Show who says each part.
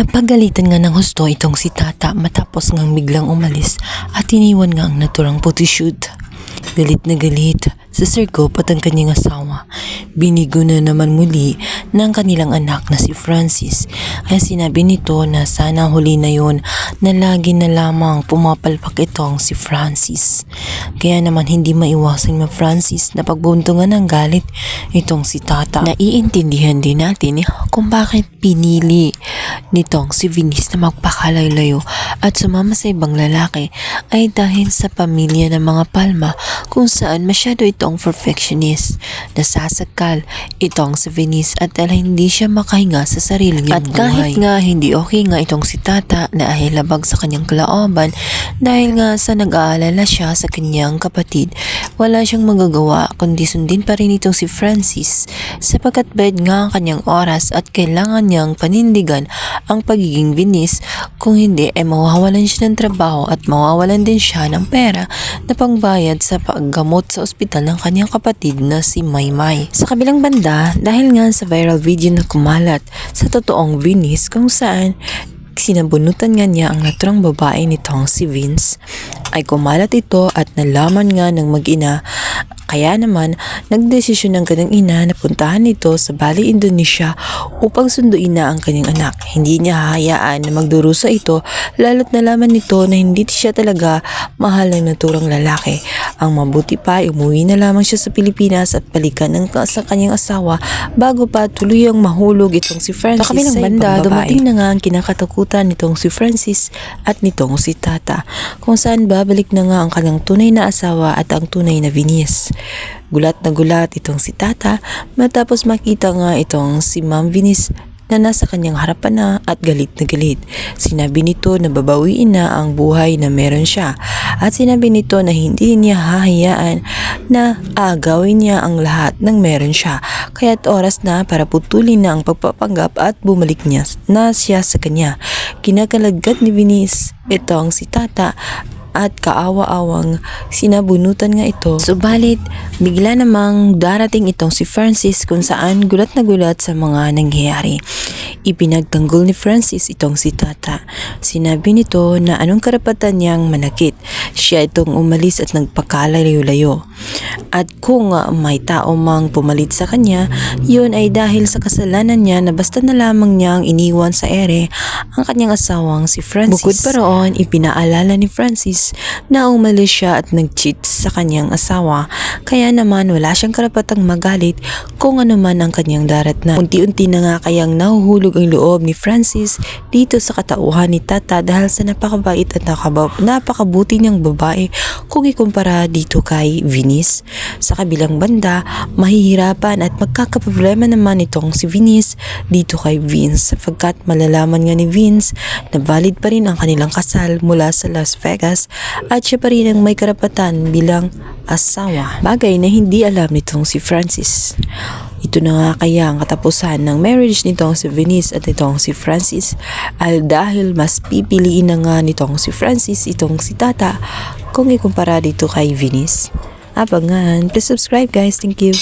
Speaker 1: Napagalitan nga ng husto itong si Tata matapos ngang biglang umalis at iniwan nga ang naturang photoshoot. Galit na galit sa Sir Gope at ang kanyang asawa. Binigo na naman muli ng kanilang anak na si Francis. Kaya sinabi nito na sana huli na yon na lagi na lamang pumapalpak itong si Francis. Kaya naman hindi maiwasan ma Francis na pagbuntungan ng galit itong si Tata. Naiintindihan din natin kung bakit pinili nitong si Vince na magpakalaylayo at sumama sa ibang lalaki ay dahil sa pamilya ng mga Palma kung saan masyado itong perfectionist. Nasasakal itong si Vince at dahil hindi siya makahinga sa sarili niyang
Speaker 2: At
Speaker 1: buhay.
Speaker 2: kahit
Speaker 1: nga hindi okay nga itong si Tata na ay labag sa kanyang kalooban dahil nga sa nag-aalala siya sa kanyang kapatid, wala siyang magagawa kundi sundin pa rin itong si Francis sapagkat bed nga ang kanyang oras at kailangan niyang panindigan ang pagiging Venice kung hindi ay mawawalan siya ng trabaho at mawawalan din siya ng pera na pangbayad sa paggamot sa ospital ng kanyang kapatid na si Maymay. Sa kabilang banda, dahil nga sa viral video na kumalat sa totoong Venice kung saan sinabunutan nga niya ang naturang babae nitong si Vince ay kumalat ito at nalaman nga ng mag-ina kaya naman, nagdesisyon ng kanyang ina na puntahan ito sa Bali, Indonesia upang sunduin na ang kanyang anak. Hindi niya hahayaan na magdurusa ito lalo't nalaman nito na hindi siya talaga mahal ng naturang lalaki. Ang mabuti pa, ay umuwi na lamang siya sa Pilipinas at balikan ng sa kanyang asawa bago pa tuluyang mahulog itong si Francis
Speaker 2: Sa kabilang banda, dumating
Speaker 1: na nga ang kinakatakutan nitong si Francis at nitong si Tata kung saan babalik na nga ang kanyang tunay na asawa at ang tunay na Venice. Gulat na gulat itong si Tata matapos makita nga itong si Ma'am Venice na nasa kanyang harapan na at galit na galit. Sinabi nito na babawiin na ang buhay na meron siya at sinabi nito na hindi niya hahayaan na agawin niya ang lahat ng meron siya. Kaya't oras na para putulin na ang pagpapanggap at bumalik niya na siya sa kanya. Kinakalagad ni Venice itong si Tata at kaawa-awang sinabunutan nga ito. Subalit, bigla namang darating itong si Francis kung saan gulat na gulat sa mga nangyayari. Ipinagtanggol ni Francis itong si Tata. Sinabi nito na anong karapatan niyang manakit. Siya itong umalis at nagpakalayo-layo. At kung may tao mang pumalit sa kanya, yun ay dahil sa kasalanan niya na basta na lamang niyang iniwan sa ere ang kanyang asawang si Francis. Bukod pa roon, ipinaalala ni Francis na umalis siya at nag-cheat sa kanyang asawa. Kaya naman wala siyang karapatang magalit kung ano man ang kanyang darat na. Unti-unti na nga kayang nahuhulog ang loob ni Francis dito sa katauhan ni Tata dahil sa napakabait at nakaba- napakabuti niyang babae kung ikumpara dito kay Venice. Sa kabilang banda, mahihirapan at magkakaproblema naman itong si Venice dito kay Vince sapagkat malalaman nga ni Vince na valid pa rin ang kanilang kasal mula sa Las Vegas at siya pa rin ang may karapatan bilang asawa. Bagay na hindi alam nitong si Francis. Ito na nga kaya ang katapusan ng marriage nitong si Venice at itong si Francis al dahil mas pipiliin na nga nitong si Francis itong si Tata kung ikumpara dito kay Venice. Abangan. Please subscribe guys. Thank you.